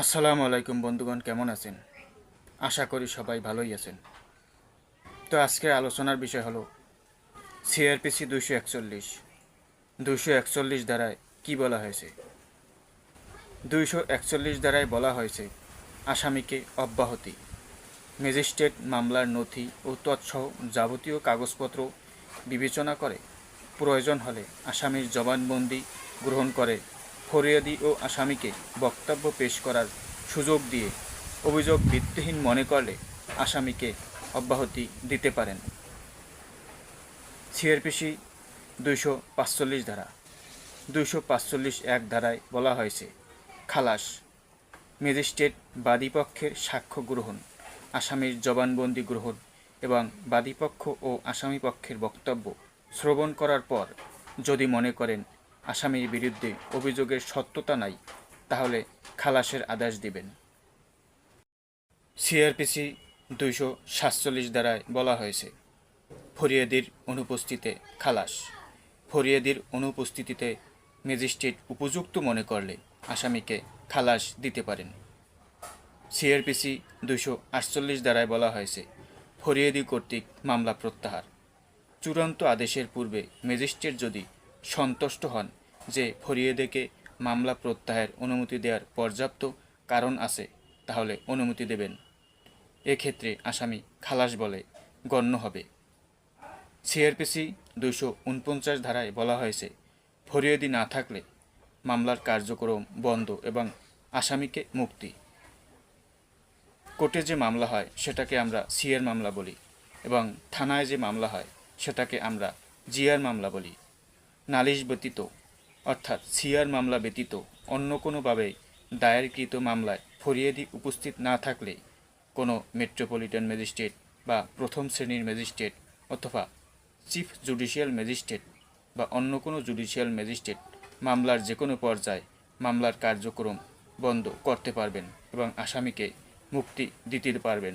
আসসালামু আলাইকুম বন্ধুগণ, কেমন আছেন? আশা করি সবাই ভালোই আছেন। তো আজকের আলোচনার বিষয় হলো সিআরপিসি দুইশো একচল্লিশ। দুইশো একচল্লিশ ধারায় কী বলা হয়েছে? দুইশো একচল্লিশ ধারায় বলা হয়েছে, আসামিকে অব্যাহতি, ম্যাজিস্ট্রেট মামলার নথি ও তৎসহ যাবতীয় কাগজপত্র বিবেচনা করে প্রয়োজন হলে আসামির জবানবন্দি গ্রহণ করে ফরিয়াদি ও আসামিকে বক্তব্য পেশ করার সুযোগ দিয়ে অভিযোগ ভিত্তিহীন মনে করলে আসামিকে অব্যাহতি দিতে পারেন। সিআরপিসি দুইশো পাঁচচল্লিশ ধারা। দুইশো পাঁচচল্লিশ এক ধারায় বলা হয়েছে, খালাস, ম্যাজিস্ট্রেট বাদীপক্ষের সাক্ষ্য গ্রহণ, আসামির জবানবন্দি গ্রহণ এবং বাদীপক্ষ ও আসামিপক্ষের বক্তব্য শ্রবণ করার পর যদি মনে করেন আসামির বিরুদ্ধে অভিযোগের সত্যতা নাই, তাহলে খালাসের আদেশ দিবেন। সিআরপিসি দুইশো সাতচল্লিশ দ্বারায় বলা হয়েছে, ফরিয়াদির অনুপস্থিতিতে খালাস। ফরিয়াদির অনুপস্থিতিতে ম্যাজিস্ট্রেট উপযুক্ত মনে করলে আসামিকে খালাস দিতে পারেন। সিআরপিসি দুইশো আটচল্লিশ দ্বারায় বলা হয়েছে, ফরিয়াদি কর্তৃক মামলা প্রত্যাহার। চূড়ান্ত আদেশের পূর্বে ম্যাজিস্ট্রেট যদি সন্তুষ্ট হন যে ফরিয়াদিকে মামলা প্রত্যাহারের অনুমতি দেওয়ার পর্যাপ্ত কারণ আছে, তাহলে অনুমতি দেবেন। এক্ষেত্রে আসামি খালাস বলে গণ্য হবে। সিআরপিসি দুইশো উনপঞ্চাশ ধারায় বলা হয়েছে, ফরিয়েদি না থাকলে মামলার কার্যক্রম বন্ধ এবং আসামিকে মুক্তি। কোর্টে যে মামলা হয়, সেটাকে আমরা সিআর মামলা বলি এবং থানায় যে মামলা হয়, সেটাকে আমরা জিআর মামলা বলি। নালিশ ব্যতীত, অর্থাৎ সিআর মামলা ব্যতীত অন্য কোনোভাবে দায়েরকৃত মামলায় ফরিয়াদি উপস্থিত না থাকলে কোনো মেট্রোপলিটন ম্যাজিস্ট্রেট বা প্রথম শ্রেণির ম্যাজিস্ট্রেট অথবা চিফ জুডিশিয়াল ম্যাজিস্ট্রেট বা অন্য কোনো জুডিশিয়াল ম্যাজিস্ট্রেট মামলার যে কোনো পর্যায়ে মামলার কার্যক্রম বন্ধ করতে পারবেন এবং আসামিকে মুক্তি দিতে পারবেন।